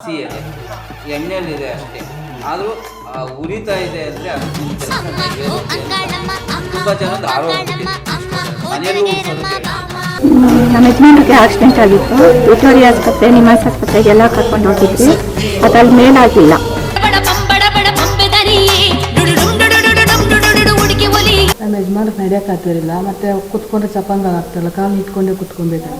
ಹಸಿ ಇದೆ ಎಣ್ಣೆಯಲ್ಲಿದೆ ಅಷ್ಟೇ. ಆದರೂ ಉರಿತಾ ಇದೆ ಅಂದರೆ ಅದು ತುಂಬ ಜನದ ಆರೋಗ್ಯ ಮನೆಯಲ್ಲೂ ಉಳ್ಸೋದಕ್ಕೆ ನಮ್ಮ ಯಜಮಾನ್ರಿಗೆ ಆಕ್ಸಿಡೆಂಟ್ ಆಗಿತ್ತು. ವಿಕ್ಟೋರಿಯಾ ಆಸ್ಪತ್ರೆ ನಿಮಾಸ್ ಆಸ್ಪತ್ರೆಗೆಲ್ಲ ಕರ್ಕೊಂಡು ಹೋಗಿದ್ವಿ. ಮೇಲಾಗಿಲ್ಲ. ಡುಡುಡುಡು ಹುಡುಕಿ ಒಲಿ ನಮ್ಮ ಯಜಮಾನ್ರಿಗೆ ನಡೆಯಕ್ಕೆ ಆಗ್ತಿರಲಿಲ್ಲ ಮತ್ತೆ ಕುತ್ಕೊಂಡ್ರೆ ಚಪ್ಪಂಗ ಆಗ್ತಿರಲ್ಲ ಕಾಲು ಇಟ್ಕೊಂಡೇ ಕುತ್ಕೊಬೇಕು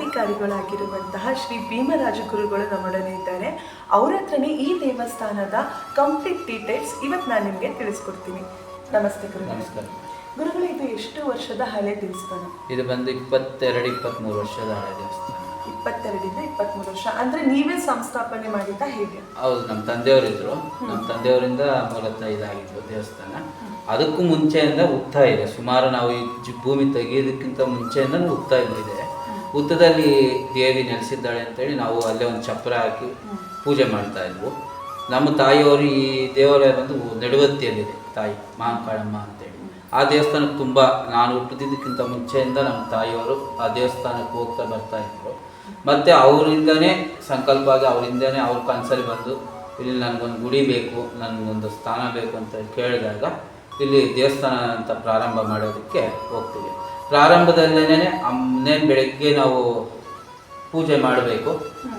ದೇವಸ್ಥಾನದ ಧರ್ಮಾಧಿಕಾರಿಗಳಾಗಿರುವಂತಹ ಶ್ರೀ ಭೀಮರಾಜಗುರುಗಳು ನಮ್ಮೊಡನೆ ಇದ್ದಾರೆ. ಅವ್ರ ಹತ್ರನೇ ಈ ದೇವಸ್ಥಾನದ ಕಂಪ್ಲೀಟ್ ಡೀಟೇಲ್ಸ್ ಇವತ್ತು ನಾನು ನಿಮಗೆ ತಿಳಿಸ್ಕೊಡ್ತೀನಿ. ನಮಸ್ತೆ ಗುರು. ನಮಸ್ಕಾರ. ಗುರುಗಳೇ ಇದು ಎಷ್ಟು ವರ್ಷದ ಹಳೆ ದೇವಸ್ಥಾನ? ಇದು ಬಂದು ಇಪ್ಪತ್ತೆರಡು ಇಪ್ಪತ್ತ್ಮೂರು ವರ್ಷದ ಹಳೆ ದೇವಸ್ಥಾನ. ಇಪ್ಪತ್ತೆರಡರಿಂದ ಇಪ್ಪತ್ತ್ಮೂರು ವರ್ಷ. ಅಂದ್ರೆ ನೀವೇ ಸಂಸ್ಥಾಪನೆ ಮಾಡಿದ್ದ ಹೇಗೆ? ಹೌದು ನಮ್ಮ ತಂದೆಯವರಿದ್ರು. ನಮ್ಮ ತಂದೆಯವರಿಂದ ಮೂಲತಃ ಇದಾಗಿತ್ತು ದೇವಸ್ಥಾನ. ಅದಕ್ಕೂ ಮುಂಚೆಯಿಂದ ಉತ್ತಾಯ ಇದೆ. ಸುಮಾರು ನಾವು ಈ ಜಿ- ಭೂಮಿ ತೆಗೆಯೋದಕ್ಕಿಂತ ಮುಂಚೆಯಿಂದ ಉತ್ತಾಯ ಇದೆ ಉತ್ತದಲ್ಲಿ ದೇವಿ ನೆಲೆಸಿದ್ದಾಳೆ ಅಂತೇಳಿ ನಾವು ಅಲ್ಲೇ ಒಂದು ಚಪ್ರ ಹಾಕಿ ಪೂಜೆ ಮಾಡ್ತಾ ಇದ್ವು. ನಮ್ಮ ತಾಯಿಯವರು ಈ ದೇವಾಲಯ ಬಂದು ನಡುವತ್ತಿಯಲ್ಲಿದೆ ತಾಯಿ ಮಹಾಕಾಳಮ್ಮ ಅಂತೇಳಿ. ಆ ದೇವಸ್ಥಾನಕ್ಕೆ ತುಂಬ ನಾನು ಹುಟ್ಟಿದ್ದಕ್ಕಿಂತ ಮುಂಚೆಯಿಂದ ನಮ್ಮ ತಾಯಿಯವರು ಆ ದೇವಸ್ಥಾನಕ್ಕೆ ಹೋಗ್ತಾ ಬರ್ತಾ ಇದ್ರು. ಮತ್ತು ಅವರಿಂದನೇ ಸಂಕಲ್ಪ ಆಗಿ ಅವರಿಂದನೇ ಅವ್ರ ಕನಸಲ್ಲಿ ಬಂದು ಇಲ್ಲಿ ನನಗೊಂದು ಗುಡಿ ಬೇಕು ನನಗೊಂದು ಸ್ಥಾನ ಬೇಕು ಅಂತ ಕೇಳಿದಾಗ ಇಲ್ಲಿ ದೇವಸ್ಥಾನ ಅಂತ ಪ್ರಾರಂಭ ಮಾಡೋದಕ್ಕೆ ಹೋಗ್ತೀವಿ. ಪ್ರಾರಂಭದಲ್ಲೇನೆ ಅಮ್ಮನೇ ಬೆಳಗ್ಗೆ ನಾವು ಪೂಜೆ ಮಾಡಬೇಕು.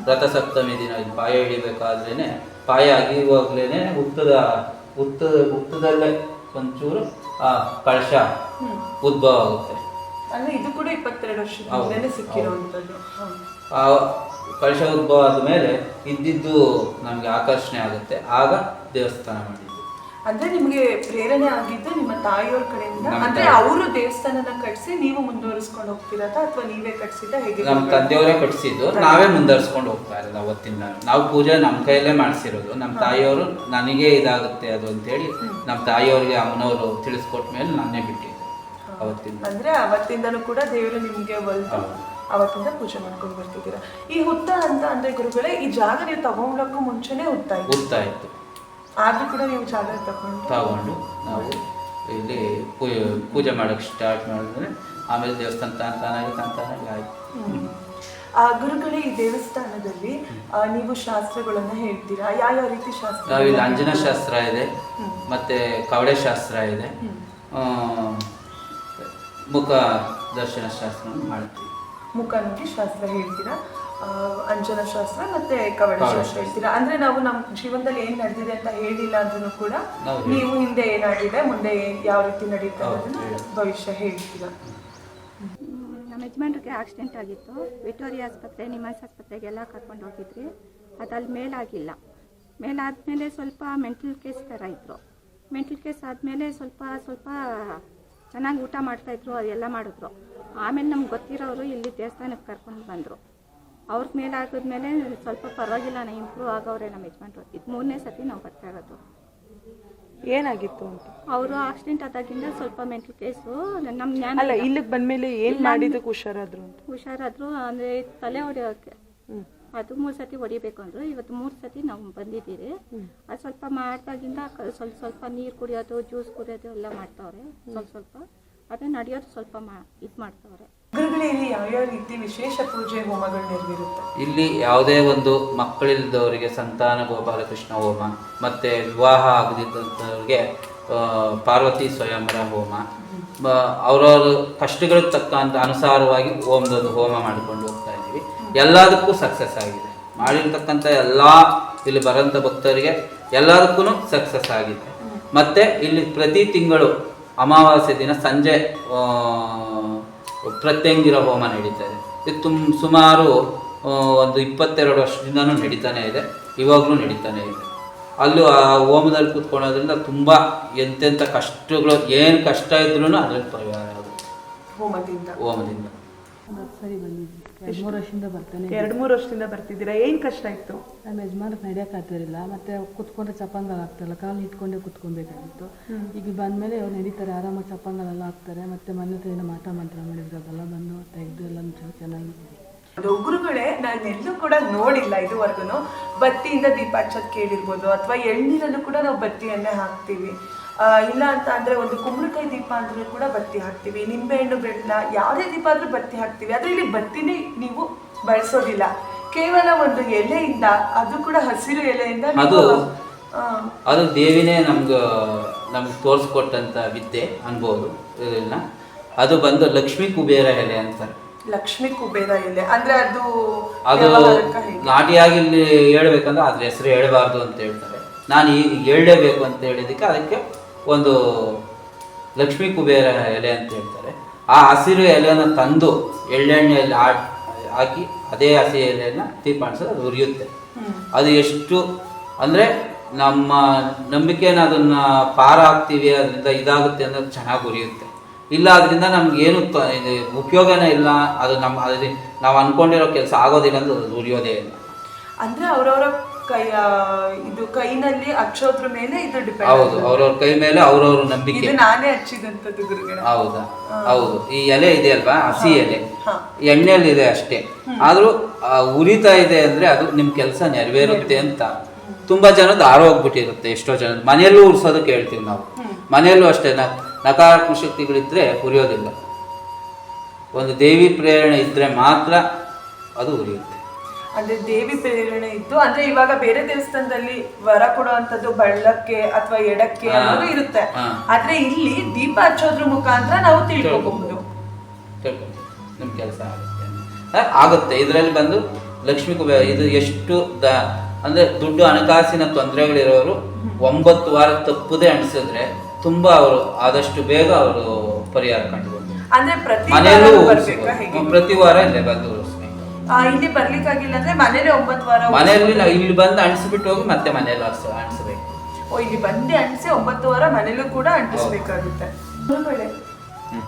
ರಥಸಪ್ತಮಿ ದಿನ ಪಾಯ ಹಿಡಿಬೇಕಾದ್ರೇ ಪಾಯ ಅಗಿಯುವಾಗಲೇ ಹುತ್ತದ ಹುತ್ತ ಹುತ್ತದಲ್ಲೇ ಒಂಚೂರು ಆ ಕಳಶ ಉದ್ಭವ ಆಗುತ್ತೆ. ಇದು ಕೂಡ ಇಪ್ಪತ್ತೆರಡು. ಆ ಕಳಶ ಉದ್ಭವ ಆದಮೇಲೆ ಇದ್ದಿದ್ದು ನಮಗೆ ಆಕರ್ಷಣೆ ಆಗುತ್ತೆ. ಆಗ ದೇವಸ್ಥಾನ ಮಾಡಿದ್ವಿ ಅಂದ್ರೆ ನಿಮಗೆ ಪ್ರೇರಣೆ ಆಗಿದ್ದು ನಿಮ್ಮ ತಾಯಿಯವ್ರ ಕಡೆಯಿಂದ? ಅಂದ್ರೆ. ಅವರು ದೇವಸ್ಥಾನನ ಕಟ್ಸಿ ನೀವು ಮುಂದುವರಿಸ್ಕೊಂಡು ಹೋಗ್ತಿರತ್ತ ಅಥವಾ ನೀವೇ ಕಟ್ಸಿದ ಹೇಗೆ? ನಮ್ಮ ತಂದೆಯವರೇ ಕಟ್ಸಿದ್ದು. ನಾವೇ ಮುಂದುವರಿಸ್ಕೊಂಡು ಹೋಗ್ತಾ ಇರೋದು ಅವತ್ತಿಂದ ನಾವು ಪೂಜೆ ನಮ್ಮ ಕೈಯಲ್ಲೇ ಮಾಡಿಸಿರೋದು. ನಮ್ಮ ತಾಯಿಯವರು ನನಗೆ ಇದಾಗುತ್ತೆ ಅದು ಅಂತೇಳಿ ನಮ್ಮ ತಾಯಿಯವರಿಗೆ ಅಮ್ಮನವರು ತಿಳಿಸ್ಕೊಟ್ಟ ಮೇಲೆ ನಾನೇ ಬಿಟ್ಟಿದ್ದು ಅವತ್ತಿಂದ ಅಂದ್ರೆ ಅವತ್ತಿಂದನೂ ಕೂಡ ದೇವರು ನಿಮ್ಗೆ ಒಲ್ದು ಹೌದು. ಅವತ್ತಿಂದ ಪೂಜೆ ಮಾಡ್ಕೊಂಡು ಬರ್ತಿದ್ದೀರಾ. ಈ ಹುತ್ತ ಅಂತ ಅಂದ್ರೆ ಗುರುಗಳೇ ಈ ಜಾಗ ನೀವು ತಗೊಂಡಕ್ಕೂ ಮುಂಚೆನೆ ಹುತ್ತ ಹೋಗ್ತಾ ಇತ್ತು. ಆದ್ರೂ ಕೂಡ ನೀವು ಜಾಗ ತಗೊಂಡು ತಗೊಂಡು ನಾವು ಇಲ್ಲಿ ಪೂಜೆ ಪೂಜೆ ಮಾಡೋಕ್ಕೆ ಸ್ಟಾರ್ಟ್ ಮಾಡಿದ್ರೆ ಆಮೇಲೆ ದೇವಸ್ಥಾನ ತಾನ ತಾನಾಗಿ ತಾನ ತಾನಾಗಿ ಆಯ್ತು. ಗುರುಗಳೇ ಈ ದೇವಸ್ಥಾನದಲ್ಲಿ ನೀವು ಶಾಸ್ತ್ರಗಳನ್ನು ಹೇಳ್ತೀರಾ? ಯಾವ ರೀತಿ ಶಾಸ್ತ್ರ ನಾವಿಲ್ಲಿ ಅಂಜನ ಶಾಸ್ತ್ರ ಇದೆ ಮತ್ತೆ ಕವಡೆ ಶಾಸ್ತ್ರ ಇದೆ ಮುಖ ದರ್ಶನ ಶಾಸ್ತ್ರ ಮಾಡ್ತೀವಿ. ಮುಖ ನೋಡಿ ಶಾಸ್ತ್ರ ಹೇಳ್ತೀರಾ? ಅಂಜನ ಶಾಸ್ತ್ರ ಮತ್ತೆ ಕವಡ ಶಾಸ್ತ್ರ ಹೇಳ್ತೀರಾ? ಅಂದ್ರೆ ನಾವು ನಮ್ಮ ಜೀವನದಲ್ಲಿ ಏನ್ ನಡೆದಿದೆ ಅಂತ ಹೇಳಿಲ್ಲ ಅಂದ್ರೂ ಕೂಡ ನೀವು ಹಿಂದೆ ಏನಾಗಿದೆ ಮುಂದೆ ಏನ್- ಯಾವ ರೀತಿ ನಡೀತಾ ಇರೋದನ್ನ. ಭವಿಷ್ಯ ಹೇಳ್ತೀರಾ? ನಮ್ಮ ಯಜಮಾನ್ರಿಗೆ ಆಕ್ಸಿಡೆಂಟ್ ಆಗಿತ್ತು. ವಿಕ್ಟೋರಿಯಾ ಆಸ್ಪತ್ರೆ ನಿಮಾಸ್ ಆಸ್ಪತ್ರೆಗೆಲ್ಲ ಕರ್ಕೊಂಡು ಹೋಗಿದ್ರಿ. ಅದಲ್ಲಿ ಮೇಲಾಗಿಲ್ಲ. ಮೇಲಾದಮೇಲೆ ಸ್ವಲ್ಪ ಮೆಂಟಲ್ ಕೇಸ್ ಥರ ಇದ್ದರು ಮೆಂಟಲ್ ಕೇಸ್ ಆದಮೇಲೆ ಸ್ವಲ್ಪ ಸ್ವಲ್ಪ ಚೆನ್ನಾಗಿ ಊಟ ಮಾಡ್ತಾಯಿದ್ರು ಅದೆಲ್ಲ ಮಾಡಿದ್ರು. ಆಮೇಲೆ ನಮ್ಗೆ ಗೊತ್ತಿರೋರು ಇಲ್ಲಿ ದೇವಸ್ಥಾನಕ್ಕೆ ಕರ್ಕೊಂಡು ಬಂದರು. ಅವ್ರ ಮೇಲೆ ಹಾಕಿದ್ಮೇಲೆ ಸ್ವಲ್ಪ ಪರವಾಗಿಲ್ಲ ನಾ ಇಂಪ್ರೂವ್ ಆಗವ್ರೆ ನಮ್ಮ ಯಜಮಾನ್ರು. ಇದು ಮೂರನೇ ಸತಿ ನಾವು ಬರ್ತಾ ಇರೋದು. ಏನಾಗಿತ್ತು ಅಂತ? ಅವರು ಆಕ್ಸಿಡೆಂಟ್ ಆದಾಗಿಂದ ಸ್ವಲ್ಪ ಮೆಂಟಲ್ ಕೇಸು ನಮ್ಮ ಜ್ಞಾನ ಅಲ್ಲ ಇಲ್ಲಿಗೆ ಬಂದ್ಮೇಲೆ ಏನ್ ಮಾಡಿದಕ್ಕೆ ಹುಷಾರಾದ್ರು ಅಂತ? ಹುಷಾರಾದ್ರು ಅಂದರೆ ತಲೆ ಹೊಡೆಯೋಕ್ಕೆ ಅದು ಮೂರು ಸತಿ ಹೊಡಿಬೇಕು ಅಂದರು. ಇವತ್ತು ಮೂರು ಸತಿ ನಾವು ಬಂದಿದ್ದೀರಿ. ಅದು ಸ್ವಲ್ಪ ಮಾಡಿದಾಗಿಂದ ಸ್ವಲ್ಪ ಸ್ವಲ್ಪ ನೀರು ಕುಡಿಯೋದು ಜ್ಯೂಸ್ ಕುಡಿಯೋದು ಎಲ್ಲ ಮಾಡ್ತಾವ್ರೆ. ಸ್ವಲ್ಪ ಸ್ವಲ್ಪ. ಅದೇ ನಡೆಯೋದು ಸ್ವಲ್ಪ ಮಾ ಇದು ಮಾಡ್ತಾವ್ರೆ. ಗುರುಗಳೇ ಇಲ್ಲಿ ಯಾವ್ಯಾವ ರೀತಿ ವಿಶೇಷ ಪೂಜೆ ಹೋಮಗಳು ನೆರವೇರುತ್ತೆ? ಇಲ್ಲಿ ಯಾವುದೇ ಒಂದು ಮಕ್ಕಳಿಲ್ಲದವರಿಗೆ ಸಂತಾನ ಗೋಪಾಲಕೃಷ್ಣ ಹೋಮ ಮತ್ತು ವಿವಾಹ ಆಗದಿದ್ದಂಥವ್ರಿಗೆ ಪಾರ್ವತಿ ಸ್ವಯಂವರ ಹೋಮ. ಅವರವ್ರ ಕಷ್ಟಗಳಿಗೆ ತಕ್ಕಂಥ ಅನುಸಾರವಾಗಿ ಹೋಮದೊಂದು ಹೋಮ ಮಾಡಿಕೊಂಡು ಹೋಗ್ತಾ ಇದ್ದೀವಿ. ಎಲ್ಲದಕ್ಕೂ ಸಕ್ಸಸ್ ಆಗಿದೆ. ಮಾಡಿರ್ತಕ್ಕಂಥ ಎಲ್ಲ ಇಲ್ಲಿ ಬರೋಂಥ ಭಕ್ತರಿಗೆ ಎಲ್ಲದಕ್ಕೂ ಸಕ್ಸಸ್ ಆಗಿದೆ. ಮತ್ತು ಇಲ್ಲಿ ಪ್ರತಿ ತಿಂಗಳು ಅಮಾವಾಸ್ಯೆ ದಿನ ಸಂಜೆ ಪ್ರತ್ಯಂಗಿರ ಹೋಮ ನಡೀತಾ ಇದೆ. ಇದು ತುಂಬ ಸುಮಾರು ಒಂದು ಇಪ್ಪತ್ತೆರಡು ವರ್ಷದಿಂದನೂ ನಡೀತಾನೆ ಇದೆ. ಇವಾಗಲೂ ನಡೀತಾನೆ ಇದೆ. ಅಲ್ಲೂ ಆ ಹೋಮದಲ್ಲಿ ಕೂತ್ಕೊಳ್ಳೋದ್ರಿಂದ ತುಂಬ ಎಂತೆಂಥ ಕಷ್ಟಗಳು ಏನು ಕಷ್ಟ ಇದ್ರೂ ಅದ್ರಲ್ಲಿ ಪರಿಹಾರ ಆಗುತ್ತೆ. ಹೋಮದಿಂದ. ಹೋಮದಿಂದ. ಸರಿ ಎರಡು ಮೂರು ವರ್ಷದಿಂದ ಬರ್ತಾನೆ ಎರಡ್ ಮೂರು ವರ್ಷದಿಂದ ಬರ್ತಿದ್ದೀರಾ? ಏನ್ ಕಷ್ಟ ಇತ್ತು? ನಮ್ಮ ಯಜಮಾನ್ರಿಗೆ ನಡೆಯೋಕ್ಕಾಗ್ತಿರಲಿಲ್ಲ ಮತ್ತೆ ಕುತ್ಕೊಂಡ್ರೆ ಚಪ್ಪಂಗಲ್ ಆಗ್ತಿರಲ್ಲ. ಕಾಲು ಇಟ್ಕೊಂಡೇ ಕುತ್ಕೊಬೇಕಾಗಿತ್ತು. ಈಗ ಬಂದಮೇಲೆ ಅವ್ರು ನಡೀತಾರೆ. ಆರಾಮಾಗಿ ಚಪ್ಪಂಗಲೆಲ್ಲ ಹಾಕ್ತಾರೆ. ಮತ್ತೆ ಮನೆ ಹತ್ರ ಏನೋ ಮಾತಾ ಮಂತ್ರ ಮಾಡಿದ್ರು ಅದೆಲ್ಲ ಬಂದು ತೆಗೆದು ಎಲ್ಲ ಚೆನ್ನಾಗಿದೆ ಅದು ಗುರುಗಳೇ ನಾನೆಲ್ಲೂ ಕೂಡ ನೋಡಿಲ್ಲ ಇದುವರೆಗೂ ಬತ್ತಿಯಿಂದ ದೀಪ ಹಚ್ಚೋದು ಕೇಳಿರ್ಬೋದು. ಅಥವಾ ಎಳ್ನೀರಲ್ಲೂ ಕೂಡ ನಾವು ಬತ್ತಿಯನ್ನೇ ಹಾಕ್ತೀವಿ. ಇಲ್ಲ ಅಂತ ಅಂದ್ರೆ ಒಂದು ಕುಂಬಳಕಾಯಿ ದೀಪ ಅಂದ್ರೂ ಕೂಡ ಬತ್ತಿ ಹಾಕ್ತೀವಿ. ನಿಂಬೆಹಣ್ಣು ಬೆಲ್ಲ ಯಾವುದೇ ದೀಪ ಆದ್ರೂ ಬತ್ತಿ ಹಾಕ್ತೀವಿ. ಆದ್ರೆ ಇಲ್ಲಿ ಬತ್ತಿನೇ ನೀವು ಬಳಸೋದಿಲ್ಲ. ಕೇವಲ ಒಂದು ಎಲೆಯಿಂದ ಅದು ಕೂಡ ಹಸಿರು ಎಲೆಯಿಂದ ಅದು- ಅದು ದೇವಿನೇ ನಮ್ಗೆ ನಮ್ಗೆ ತೋರಿಸ್ಕೊಟ್ಟಂತ ವಿದ್ಯೆ ಅನ್ಬೋದು ಇದನ್ನ ಅದು ಬಂದು ಲಕ್ಷ್ಮೀ ಕುಬೇರ ಎಲೆ ಅಂತಾರೆ. ಲಕ್ಷ್ಮೀ ಕುಬೇರ ಎಲೆ. ಅಂದ್ರೆ ಅದು ಅದು? ನಾಟಿಯಾಗಿ ಇಲ್ಲಿ ಹೇಳ್ಬೇಕಂದ್ರೆ ಅದ್ರ ಹೆಸರು ಹೇಳಬಾರ್ದು ಅಂತ ಹೇಳ್ತಾರೆ. ನಾನು ಈಗ ಹೇಳಲೇಬೇಕು ಅಂತ ಹೇಳಿದಕ್ಕೆ ಅದಕ್ಕೆ ಒಂದು ಲಕ್ಷ್ಮೀ ಕುಬೇರ ಎಲೆ ಅಂತ ಹೇಳ್ತಾರೆ. ಆ ಹಸಿರು ಎಲೆಯನ್ನು ತಂದು ಎಳ್ಳೆಣ್ಣೆಯಲ್ಲಿ ಆ- ಹಾಕಿ ಅದೇ ಹಸಿ ಎಲೆಯನ್ನು ಅಂಟಿಸೋದು ಅದು ಉರಿಯುತ್ತೆ. ಅದು ಎಷ್ಟು ಅಂದರೆ ನಮ್ಮ ನಂಬಿಕೆನ ಅದನ್ನು ಪಾರ ಹಾಕ್ತೀವಿ ಅದರಿಂದ ಇದಾಗುತ್ತೆ ಅನ್ನೋದು ಚೆನ್ನಾಗಿ ಉರಿಯುತ್ತೆ. ಇಲ್ಲ ಅದರಿಂದ ನಮ್ಗೆ ಏನು ತ- ಇದು ಉಪಯೋಗನೇ ಇಲ್ಲ. ಅದು ನಮ್ಮ ಅದರಲ್ಲಿ ನಾವು ಅಂದ್ಕೊಂಡಿರೋ ಕೆಲಸ ಆಗೋದಿಲ್ಲ ಅಂದ್ರೆ ಅದು ಉರಿಯೋದೇ ಇಲ್ಲ. ಅಂದರೆ ಅವರವರ ಕೈ ಇದು ಕೈನಲ್ಲಿ ಹಚ್ಚೋದ್ರ ಮೇಲೆ ಇದು ಡಿಪೆಂಡ್ ಹೌದು ಅವ್ರವ್ರ ಕೈ ಮೇಲೆ ಅವ್ರವ್ರ ನಂಬಿಕೆ. ಇದು ನಾನೇ ಹಚ್ಚಿದಂಥದ್ದು ಗುರುಗಳ. ಹೌದಾ ಹೌದು. ಈ ಎಲೆ ಇದೆ ಅಲ್ವಾ ಹಸಿ ಎಲೆ. ಎಣ್ಣೆಯಲ್ಲಿ ಇದೆ ಅಷ್ಟೇ. ಆದ್ರೂ ಉರಿತಾ ಇದೆ ಅಂದ್ರೆ ಅದು ನಿಮ್ ಕೆಲಸ ನೆರವೇರುತ್ತೆ ಅಂತ. ತುಂಬಾ ಜನದ ಆರೋಗ್ಬಿಟ್ಟಿರುತ್ತೆ ಎಷ್ಟೋ ಜನ ಮನೆಯಲ್ಲೂ ಉರ್ಸೋದಕ್ಕೆ ಹೇಳ್ತೀವಿ ನಾವು. ಮನೆಯಲ್ಲೂ ಅಷ್ಟೇ ನಕಾರಾತ್ಮಕ ಶಕ್ತಿಗಳಿದ್ರೆ ಉರಿಯೋದಿಲ್ಲ. ಒಂದು ದೇವಿ ಪ್ರೇರಣೆ ಇದ್ರೆ ಮಾತ್ರ ಅದು ಉರಿಯುತ್ತೆ. ಅಂದ್ರೆ ದೇವಿ ಪ್ರೇರಣೆ ಇತ್ತು. ಅಂದ್ರೆ ಇವಾಗ ಬೇರೆ ದೇವಸ್ಥಾನದಲ್ಲಿ ವರ ಕೊಡುವಂತದ್ದು ಬಳ್ಳಕ್ಕೆ ಅಥವಾ ಎಡಕ್ಕೆ. ಅನ್ನೋದು ಇರುತ್ತೆ. ಆದ್ರೆ ಇಲ್ಲಿ ದೀಪ ಹಚ್ಚೋದ್ರ ಮುಖಾಂತರ ನಾವು ತಿಳ್ಕೊಬಹುದು. ನಮ್ ನಿಮ್ಮ ಕೆಲಸ ಆಗುತ್ತೆ ಆಗುತ್ತೆ. ಇದರಲ್ಲಿ ಬಂದು ಲಕ್ಷ್ಮಿ ಕುಬೇರ ಇದು ಎಷ್ಟು ದ ಅಂದ್ರೆ ದುಡ್ಡು ಹಣಕಾಸಿನ ತೊಂದರೆಗಳಿರೋರು ಒಂಬತ್ತು ವಾರ ತಪ್ಪುದೇ ಅಣಿಸಿದ್ರೆ ತುಂಬಾ ಅವರು ಆದಷ್ಟು ಬೇಗ ಅವರು ಪರಿಹಾರ ಕಂಡುಕೊಂಡು ಅಂದ್ರೆ ಪ್ರತಿ ಮನೆಯಲ್ಲೂ ವಾರ ಪ್ರತಿ ಇಲ್ಲೇ ಬಂದು ಇಲ್ಲಿ ಬರ್ಲಿಕ್ಕಾಗಿಲ್ಲ ಅಂದ್ರೆ ಮನೇಲೆ ಒಂಬತ್ತು ವಾರ ಮನೆಯಲ್ಲಿ ನಾವು ಇಲ್ಲಿ ಬಂದು ಅಂಟಿಸ್ಬಿಟ್ಟು ಹೋಗಿ ಮತ್ತೆ ಮನೆಯಲ್ಲಿ ಅರ್ಸ ಅಣಿಸ್ಬೇಕು ಓ ಇಲ್ಲಿ ಬಂದು ಅಂಟಿಸಿ ಒಂಬತ್ತು ವಾರ ಮನೇಲೂ ಕೂಡ ಅಂಟಿಸ್ಬೇಕಾಗುತ್ತೆ. ಗುರುಗಳೇ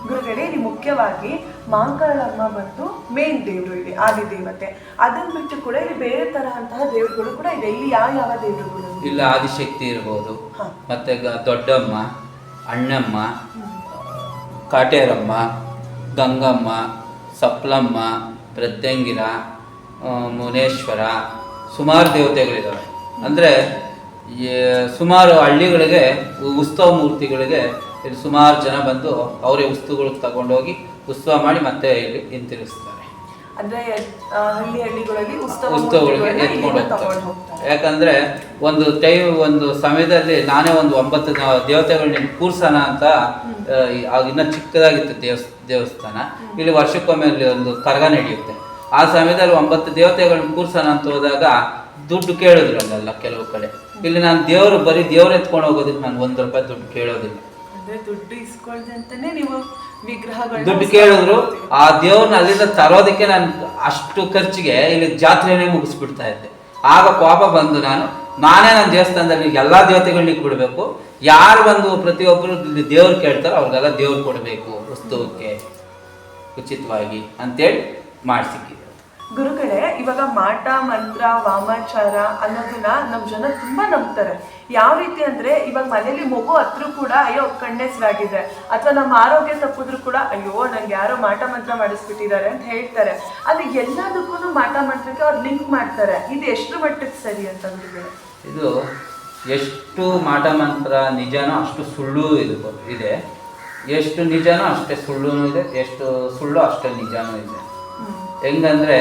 ಗುರುಗಳೇ ಇಲ್ಲಿ ಮುಖ್ಯವಾಗಿ ಮಾಂಕಾಳಮ್ಮ ಬಂದು ಮೇನ್ ದೇವರು ಇಲ್ಲಿ ಆದಿ ದೇವತೆ. ಅದನ್ನ ಬಿಟ್ಟು ಕೂಡ ಇಲ್ಲಿ ಬೇರೆ ತರಹಂತಹ ದೇವರುಗಳು ಕೂಡ ಇದೆ. ಇಲ್ಲಿ ಯಾವ ಯಾವ ದೇವರುಗಳು ಇಲ್ಲ ಆದಿಶಕ್ತಿ ಇರ್ಬೋದು. ಮತ್ತೆ ಗ- ದೊಡ್ಡಮ್ಮ ಅಣ್ಣಮ್ಮ ಕಾಟೇರಮ್ಮ ಗಂಗಮ್ಮ ಸಪ್ಲಮ್ಮ ಪ್ರತ್ಯಂಗಿರ ಮುನೇಶ್ವರ, ಸುಮಾರು ದೇವತೆಗಳಿದ್ದಾವೆ ಅಂದರೆ ಸುಮಾರು ಹಳ್ಳಿಗಳಿಗೆ, ಉತ್ಸವ ಮೂರ್ತಿಗಳಿಗೆ ಇಲ್ಲಿ ಸುಮಾರು ಜನ ಬಂದು ಅವರೇ ವಸ್ತುಗಳು ತಗೊಂಡೋಗಿ ಉತ್ಸವ ಮಾಡಿ ಮತ್ತೆ ಇಲ್ಲಿ ಹಿಂತಿರುಗಿಸ್ತಾರೆ. ಅಂದ್ರೆ ಹಳ್ಳಿ ಹಳ್ಳಿಗಳಲ್ಲಿ ಉತ್ಸವ ಉತ್ಸವಗಳಿಗೆ ತಗೊಂಡು ಹೋಗ್ತಾರೆ. ಯಾಕಂದ್ರೆ ಒಂದು ಟೈಮ್ ಒಂದು ಸಮಯದಲ್ಲಿ ನಾನೇ ಒಂದು ಒಂಬತ್ತು ದೇವತೆಗಳನ್ನ ಕೂರ್ಸೋಣ ಅಂತ ಇನ್ನ ಚಿಕ್ಕದಾಗಿತ್ತು ದೇವಸ್ ದೇವಸ್ಥಾನ. ಇಲ್ಲಿ ವರ್ಷಕ್ಕೊಮ್ಮೆ ಅಲ್ಲಿ ಒಂದು ಕರಗ ನಡೆಯುತ್ತೆ. ಆ ಸಮಯದಲ್ಲಿ ಒಂಬತ್ತು ದೇವತೆಗಳನ್ನ ಕೂರ್ಸೋಣ ಅಂತ ಹೋದಾಗ ದುಡ್ಡು ಕೇಳಿದ್ರು ಅಲ್ಲೆಲ್ಲ ಕೆಲವು ಕಡೆ. ಇಲ್ಲಿ ನಾನು ದೇವರು ಬರೀ ದೇವ್ರು ಎತ್ಕೊಂಡು ಹೋಗೋದಕ್ಕೆ ನಾನು ಒಂದು ರೂಪಾಯಿ ದುಡ್ಡು ಕೇಳೋದಿಲ್ಲ. ಅಂದ್ರೆ ದುಡ್ಡು ಇಸ್ಕೊಳ್ದೆ ಅಂತಾನೆ ನೀವು ವಿಗ್ರಹಗಳು ದುಡ್ಡು ಕೇಳಿದ್ರು ಆ ದೇವ್ರನ್ನ ಅಲ್ಲಿಂದ ತರೋದಕ್ಕೆ ನಾನು ಅಷ್ಟು ಖರ್ಚಿಗೆ ಇಲ್ಲಿ ಜಾತ್ರೆನೇ ಮುಗಿಸ್ಬಿಡ್ತಾ ಇದ್ದೆ. ಆಗ ಪಾಪ ಬಂದು ನಾನು ನಾನೇ ನನ್ನ ದೇವಸ್ಥಾನದಲ್ಲಿ ಎಲ್ಲಾ ದೇವತೆಗಳನ್ನ ಬಿಡಬೇಕು ಯಾರು ಬಂದು ಪ್ರತಿಯೊಬ್ಬರು ದೇವ್ರು ಕೇಳ್ತಾರೋ ಅವ್ರಿಗೆಲ್ಲ ದೇವ್ರು ಕೊಡಬೇಕು ಉತ್ಸವಕ್ಕೆ ಉಚಿತವಾಗಿ ಅಂತೇಳಿ ಮಾಡಿಸಿಕ್ಕಿದೆ. ಗುರುಗಳೇ, ಇವಾಗ ಮಾಟ, ಮಂತ್ರ, ವಾಮಾಚಾರ ಅನ್ನೋದನ್ನ ನಮ್ಮ ಜನ ತುಂಬಾ ನಂಬ್ತಾರೆ. ಯಾವ ರೀತಿ ಅಂದ್ರೆ, ಇವಾಗ ಮನೇಲಿ ಮಗು ಹತ್ರ ಕೂಡ, ಅಯ್ಯೋ ಕಣ್ಣೆಸರಾಗಿದೆ ಅಥವಾ ನಮ್ಮ ಆರೋಗ್ಯ ತಪ್ಪಿದ್ರು ಕೂಡ, ಅಯ್ಯೋ, ನಂಗೆ ಯಾರೋ ಮಾಟ, ಮಂತ್ರ ಮಾಡಿಸ್ಬಿಟ್ಟಿದ್ದಾರೆ ಅಂತ ಹೇಳ್ತಾರೆ. ಅದು ಎಲ್ಲದಕ್ಕೂ ಮಾಟ, ಮಂತ್ರಕ್ಕೆ ಅವ್ರು ಲಿಂಕ್ ಮಾಡ್ತಾರೆ. ಇದು ಎಷ್ಟು ಮಟ್ಟಕ್ಕೆ ಸರಿ ಅಂತ ಇದು ಎಷ್ಟು ಮಾಟ, ಮಂತ್ರ ನಿಜನೋ ಅಷ್ಟು ಸುಳ್ಳು ಇದು ಇದೆ. ಎಷ್ಟು ನಿಜನೋ ಅಷ್ಟೇ ಸುಳ್ಳು ಇದೆ, ಎಷ್ಟು ಸುಳ್ಳು ಅಷ್ಟೇ ನಿಜನೂ ಇದೆ. ಹೆಂಗಂದ್ರೆ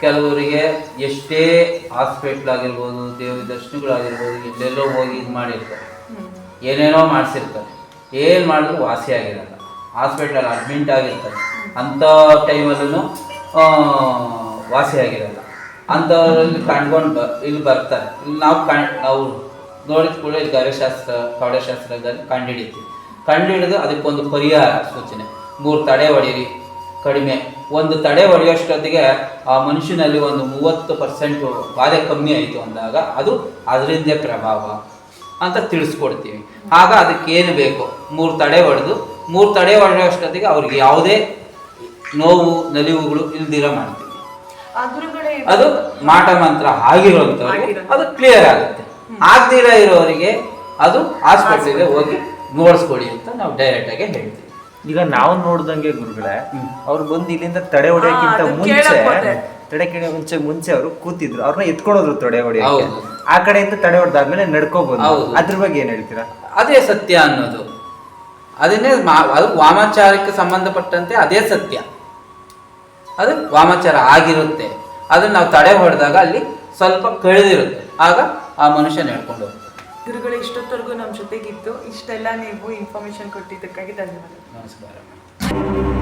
ಕೆಲವರಿಗೆ ಎಷ್ಟೇ ಹಾಸ್ಪಿಟ್ಲ್ ಆಗಿರ್ಬೋದು ದೇವ್ರ ದರ್ಶನಗಳಾಗಿರ್ಬೋದು ಎಲ್ಲೆಲ್ಲೋ ಹೋಗಿ ಇದು ಮಾಡಿರ್ತಾರೆ. ಏನೇನೋ ಮಾಡಿಸಿರ್ತಾರೆ. ಏನು ಮಾಡಿದ್ರು ವಾಸಿ ಆಗಿರಲ್ಲ. ಹಾಸ್ಪಿಟ್ಲಲ್ಲಿ ಅಡ್ಮಿಂಟ್ ಆಗಿರ್ತಾರೆ. ಅಂಥ ಟೈಮಲ್ಲೂ ವಾಸಿ ಆಗಿರಲ್ಲ. ಅಂಥವ್ರಲ್ಲಿ ಕಂಡ್ಕೊಂಡು ಬ ಇಲ್ಲಿ ಬರ್ತಾರೆ. ಇಲ್ಲಿ ನಾವು ಕಣ್ ನಾವು ನೋಡಿದ ಕೂಡ ಇಲ್ಲಿ ಗರ್ಭಶಾಸ್ತ್ರ ಪ್ರೌಢಶಾಸ್ತ್ರದಲ್ಲಿ ಕಂಡುಹಿಡಿತೀವಿ ಕಂಡುಹಿಡಿದು ಅದಕ್ಕೊಂದು ಪರಿಹಾರ ಸೂಚನೆ. ಮೂರು ತಡೆ ಹೊಡೀರಿ ಕಡಿಮೆ. ಒಂದು ತಡೆ ಹೊಡೆಯೋಷ್ಟೊತ್ತಿಗೆ ಆ ಮನುಷ್ಯನಲ್ಲಿ ಒಂದು ಮೂವತ್ತು ಪರ್ಸೆಂಟು ಬಾಧೆ ಕಮ್ಮಿ ಆಯಿತು ಅಂದಾಗ ಅದು ಅದರಿಂದೇ ಪ್ರಭಾವ ಅಂತ ತಿಳಿಸ್ಕೊಡ್ತೀವಿ. ಆಗ ಅದಕ್ಕೇನು ಬೇಕು? ಮೂರು ತಡೆ ಹೊಡೆದು ಮೂರು ತಡೆ ಹೊಡೆಯೋಷ್ಟೊತ್ತಿಗೆ ಅವ್ರಿಗೆ ಯಾವುದೇ ನೋವು ನಲಿವುಗಳು ಇಲ್ದಿರ ಮಾಡ್ತೀವಿ. ಅದು ಮಾಟ ಮಂತ್ರ ಆಗಿರುವಂಥವ್ರಿಗೆ ಆಗಿರೋ- ಅದು ಕ್ಲಿಯರ್ ಆಗುತ್ತೆ. ಆಗ್ದಿರ ಇರೋರಿಗೆ ಅದು ಆಸ್ಪತ್ರೆಗೆ ಹೋಗಿ ನೋಡಿಸ್ಕೊಳ್ಳಿ ಅಂತ ನಾವು ಡೈರೆಕ್ಟಾಗಿ ಹೇಳ್ತೀವಿ. ಈಗ ನಾವು ನೋಡ್ದಂಗೆ ಗುರುಗಳೇ ಅವ್ರು ಬಂದು ಇಲ್ಲಿಂದ ತಡೆ ಹೊಡೆಯಕ್ಕಿಂತ ಮುಂಚೆ ತಡೆ ಕೆಳ ಮುಂಚೆ ಮುಂಚೆ ಅವರು ಕೂತಿದ್ರು. ಅವ್ರನ್ನ ಎತ್ಕೊಳೋದ್ರು ತಡೆ ಹೊಡೆಯಕ್ಕೆ. ಹೌದು. ಆ ಕಡೆಯಿಂದ ತಡೆ ಹೊಡೆದಾದ್ಮೇಲೆ ನಡ್ಕೋಬಹುದು ಅದ್ರ ಬಗ್ಗೆ ಏನ್ ಹೇಳ್ತೀರಾ? ಅದೇ ಸತ್ಯ ಅನ್ನೋದು. ಅದನ್ನೇ ಮಾ- ಅದು ವಾಮಾಚಾರಕ್ಕೆ ಸಂಬಂಧಪಟ್ಟಂತೆ ಅದೇ ಸತ್ಯ. ಅದು ವಾಮಾಚಾರ ಆಗಿರುತ್ತೆ. ಅದನ್ನ ನಾವು ತಡೆ ಹೊಡೆದಾಗ ಅಲ್ಲಿ ಸ್ವಲ್ಪ ಕಳೆದಿರುತ್ತೆ. ಆಗ ಆ ಮನುಷ್ಯನ ಹೇಳ್ಕೊಂಡು ಗುರುಗಳು ಇಷ್ಟೊತ್ತವರೆಗೂ ನಮ್ಮ ಜೊತೆಗಿತ್ತು ಇಷ್ಟೆಲ್ಲ ನೀವು ಇನ್ಫಾರ್ಮೇಶನ್ ಕೊಟ್ಟಿದ್ದಕ್ಕಾಗಿ ಧನ್ಯವಾದ. ನಮಸ್ಕಾರ.